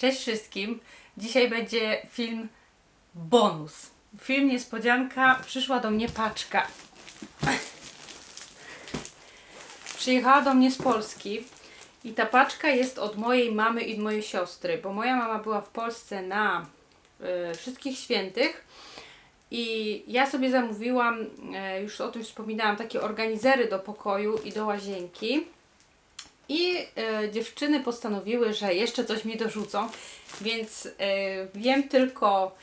Cześć wszystkim. Dzisiaj będzie film bonus. Film niespodzianka. Przyszła do mnie paczka. Przyjechała do mnie z Polski i ta paczka jest od mojej mamy i mojej siostry, bo moja mama była w Polsce na e, wszystkich świętych i ja sobie zamówiłam, e, już o tym wspominałam, takie organizery do pokoju i do łazienki. I e, dziewczyny postanowiły, że jeszcze coś mi dorzucą, więc e, wiem tylko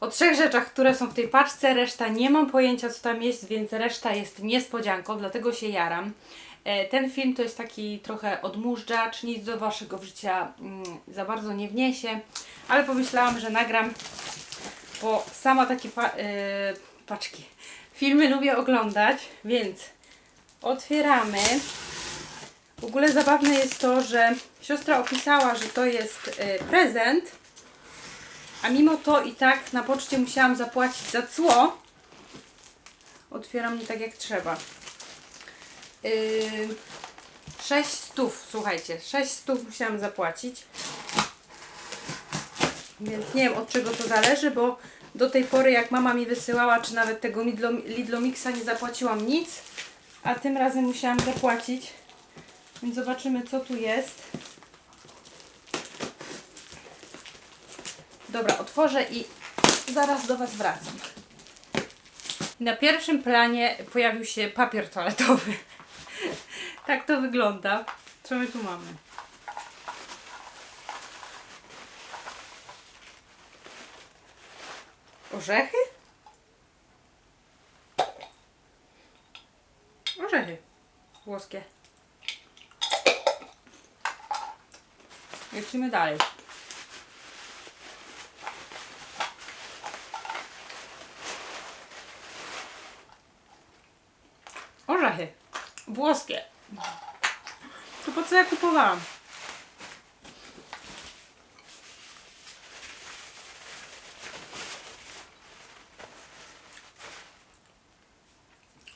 o trzech rzeczach, które są w tej paczce, reszta nie mam pojęcia co tam jest, więc reszta jest niespodzianką, dlatego się jaram. E, ten film to jest taki trochę odmóżdżacz, nic do Waszego życia mm, za bardzo nie wniesie, ale pomyślałam, że nagram, bo sama takie pa- paczki, filmy lubię oglądać, więc otwieramy. W ogóle zabawne jest to, że siostra opisała, że to jest e, prezent, a mimo to i tak na poczcie musiałam zapłacić za cło. Otwieram nie tak jak trzeba. Yy, 6 stów, słuchajcie, 6 stów musiałam zapłacić. Więc nie wiem od czego to zależy, bo do tej pory jak mama mi wysyłała, czy nawet tego Lidlo, Lidlomixa nie zapłaciłam nic, a tym razem musiałam zapłacić. Więc zobaczymy co tu jest. Dobra, otworzę i zaraz do Was wracam. Na pierwszym planie pojawił się papier toaletowy. tak to wygląda. Co my tu mamy? Orzechy? Orzechy włoskie. Lecimy dalej. Orzechy. Włoskie. To po co ja kupowałam?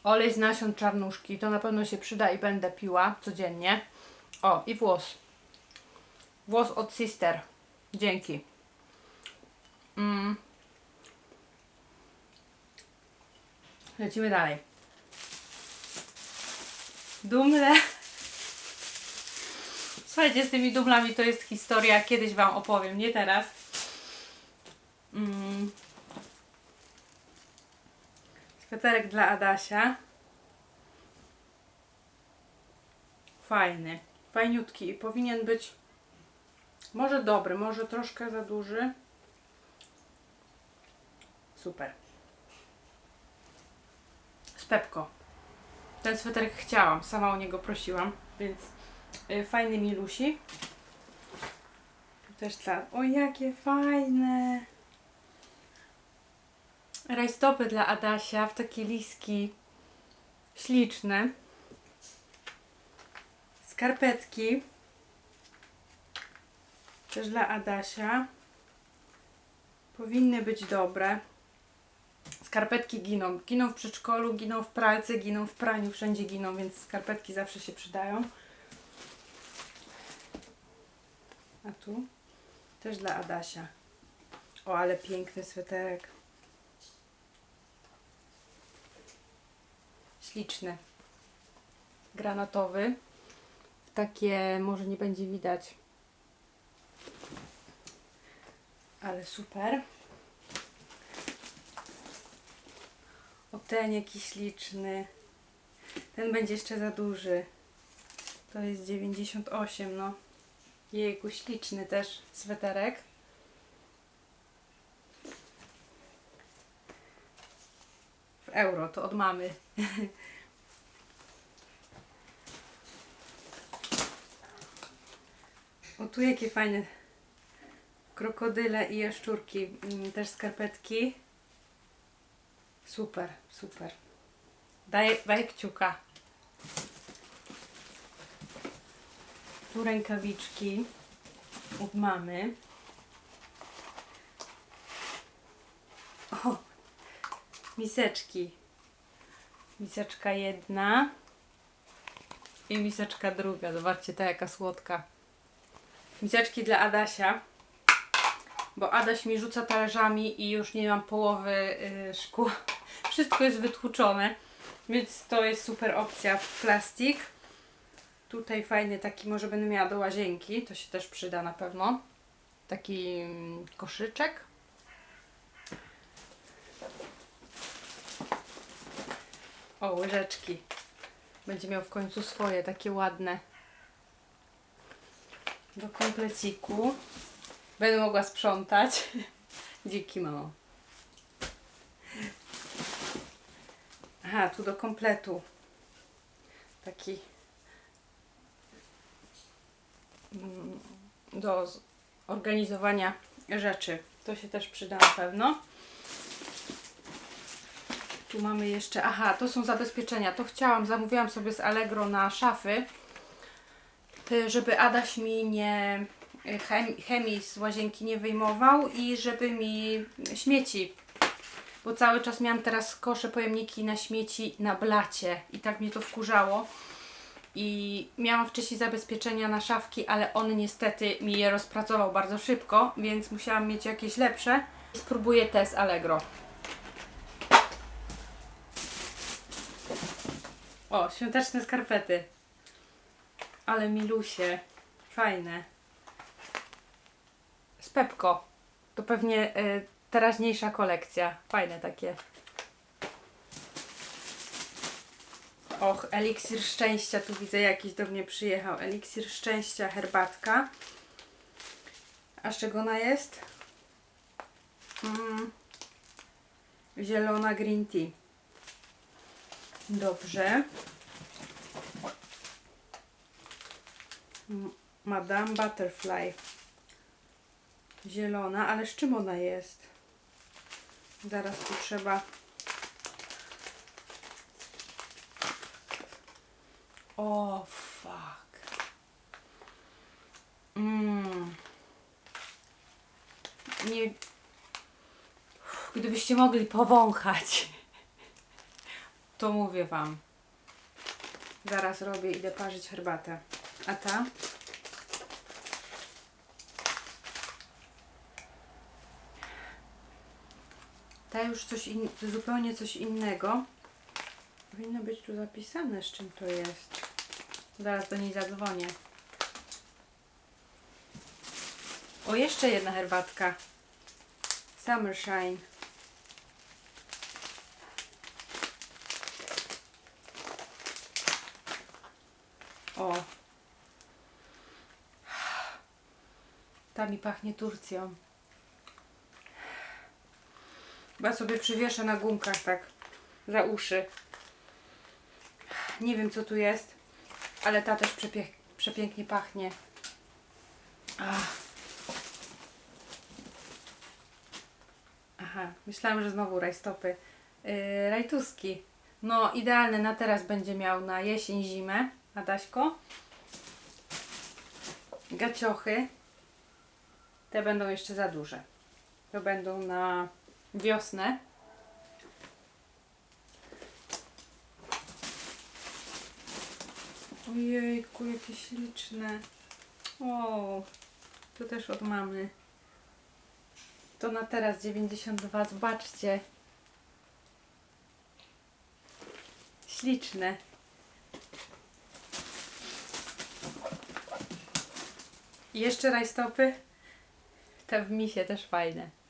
Olej z nasion czarnuszki. To na pewno się przyda i będę piła codziennie. O, i włos. Włos od Sister. Dzięki. Mm. Lecimy dalej. Dumle. Słuchajcie, z tymi dumlami to jest historia. Kiedyś Wam opowiem, nie teraz. Mm. Sweterek dla Adasia. Fajny. Fajniutki i powinien być może dobry, może troszkę za duży. Super. Z Pepko. Ten sweterek chciałam, sama o niego prosiłam, więc y, fajny milusi. Też dla... O, jakie fajne! Rajstopy dla Adasia w takie liski śliczne. Skarpetki. Też dla Adasia. Powinny być dobre. Skarpetki giną. Giną w przedszkolu, giną w pralce, giną w praniu, wszędzie giną, więc skarpetki zawsze się przydają. A tu też dla Adasia. O, ale piękny sweterek. Śliczny. Granatowy. Takie, może nie będzie widać. Ale super. O ten jakiś śliczny. Ten będzie jeszcze za duży. To jest 98, no. Jejku, śliczny też sweterek. W euro, to od mamy. o, tu jakie fajne krokodyle i jaszczurki. Mm, Też skarpetki. Super, super. Daj, daj kciuka. Tu rękawiczki od mamy. O, miseczki. Miseczka jedna i miseczka druga. Zobaczcie, ta jaka słodka. Miseczki dla Adasia. Bo Adaś mi rzuca talerzami i już nie mam połowy y, szkła. Wszystko jest wytłuczone, więc to jest super opcja. Plastik. Tutaj fajny taki, może będę miała do łazienki, to się też przyda na pewno. Taki mm, koszyczek. O, łyżeczki. Będzie miał w końcu swoje, takie ładne. Do kompleciku. Będę mogła sprzątać. Dzięki mamo. Aha, tu do kompletu. Taki mm, do organizowania rzeczy. To się też przyda na pewno. Tu mamy jeszcze, aha, to są zabezpieczenia. To chciałam, zamówiłam sobie z Allegro na szafy, y, żeby Adaś mi nie chemii z łazienki nie wyjmował i żeby mi śmieci, bo cały czas miałam teraz kosze, pojemniki na śmieci na blacie i tak mnie to wkurzało. I miałam wcześniej zabezpieczenia na szafki, ale on niestety mi je rozpracował bardzo szybko, więc musiałam mieć jakieś lepsze. Spróbuję te z Allegro. O, świąteczne skarpety. Ale milusie. Fajne. Pepko. To pewnie y, teraźniejsza kolekcja. Fajne takie. Och, eliksir szczęścia. Tu widzę jakiś do mnie przyjechał. Eliksir szczęścia, herbatka. A z czego ona jest? Mm. Zielona green tea. Dobrze. Madame Butterfly. Zielona, ale z czym ona jest? Zaraz tu trzeba. O, fuck. Mm. Nie. Gdybyście mogli powąchać to mówię Wam. Zaraz robię, idę parzyć herbatę. A ta? Ta już coś in, zupełnie coś innego. Powinno być tu zapisane, z czym to jest. Zaraz do niej zadzwonię. O, jeszcze jedna herbatka. Summershine. O. Ta mi pachnie Turcją. Chyba sobie przywieszę na gumkach tak za uszy. Nie wiem co tu jest, ale ta też przepięknie pachnie. Ach. Aha, myślałam, że znowu rajstopy. Yy, rajtuski. No, idealne na teraz będzie miał na jesień, zimę. Adaśko. Gaciochy. Te będą jeszcze za duże. To będą na wiosnę. Ojejku, jakie śliczne. O, to też od mamy. To na teraz 92, zobaczcie. Śliczne. Jeszcze rajstopy. Te w misie też fajne.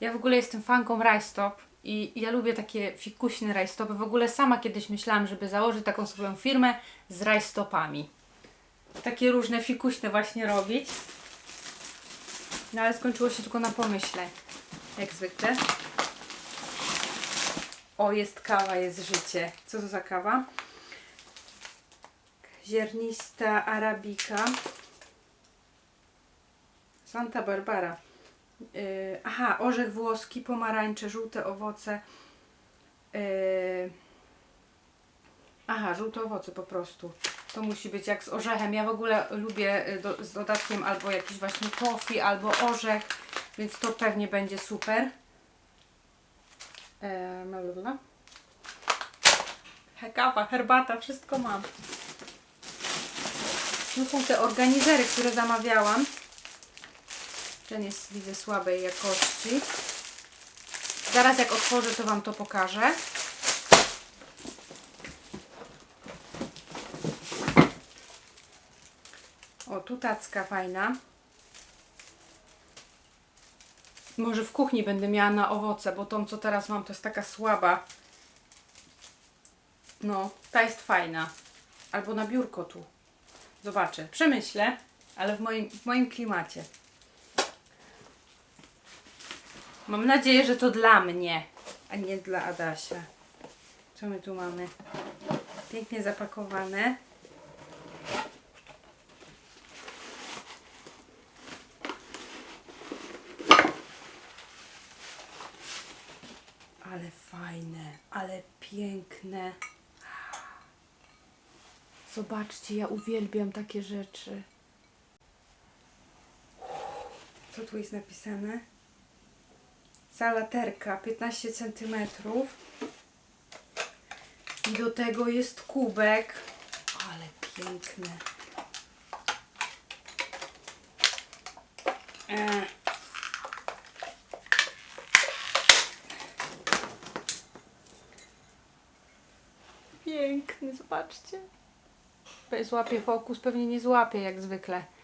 Ja w ogóle jestem fanką rajstop i ja lubię takie fikuśne rajstopy. W ogóle sama kiedyś myślałam, żeby założyć taką swoją firmę z rajstopami. Takie różne fikuśne właśnie robić. No ale skończyło się tylko na pomyśle. Jak zwykle. O, jest kawa, jest życie. Co to za kawa? Ziernista arabika. Santa Barbara. Yy, aha, orzech włoski, pomarańcze, żółte owoce. Yy, aha, żółte owoce po prostu. To musi być jak z orzechem. Ja w ogóle lubię y, do, z dodatkiem albo jakiś właśnie tofi, albo orzech, więc to pewnie będzie super. Yy, Kawa, herbata, wszystko mam. Tu są te organizery, które zamawiałam. Ten jest, widzę, słabej jakości. Zaraz jak otworzę, to Wam to pokażę. O, tu tacka fajna. Może w kuchni będę miała na owoce, bo tą, co teraz mam, to jest taka słaba. No, ta jest fajna. Albo na biurko tu. Zobaczę. Przemyślę, ale w moim, w moim klimacie. Mam nadzieję, że to dla mnie, a nie dla Adasia. Co my tu mamy? Pięknie zapakowane. Ale fajne, ale piękne. Zobaczcie, ja uwielbiam takie rzeczy. Co tu jest napisane? Salaterka 15 cm. I do tego jest kubek. Ale piękne. E. Piękny, zobaczcie. Złapie fokus, pewnie nie złapie jak zwykle.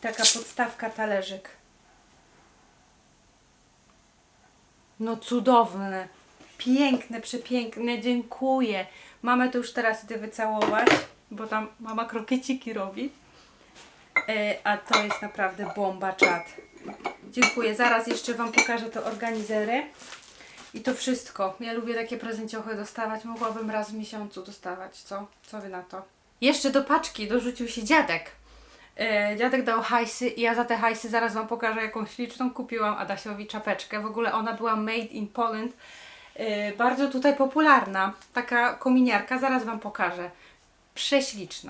Taka podstawka talerzyk. No cudowne. Piękne, przepiękne. Dziękuję. Mamę to już teraz idę wycałować, bo tam mama krokieciki robi. E, a to jest naprawdę bomba czat. Dziękuję. Zaraz jeszcze Wam pokażę te organizery. I to wszystko. Ja lubię takie prezenciochy dostawać. Mogłabym raz w miesiącu dostawać. Co? Co Wy na to? Jeszcze do paczki dorzucił się dziadek. E, dziadek dał hajsy i ja za te hajsy zaraz Wam pokażę jaką śliczną kupiłam Adasiowi czapeczkę. W ogóle ona była made in Poland. E, bardzo tutaj popularna. Taka kominiarka. Zaraz Wam pokażę. Prześliczna.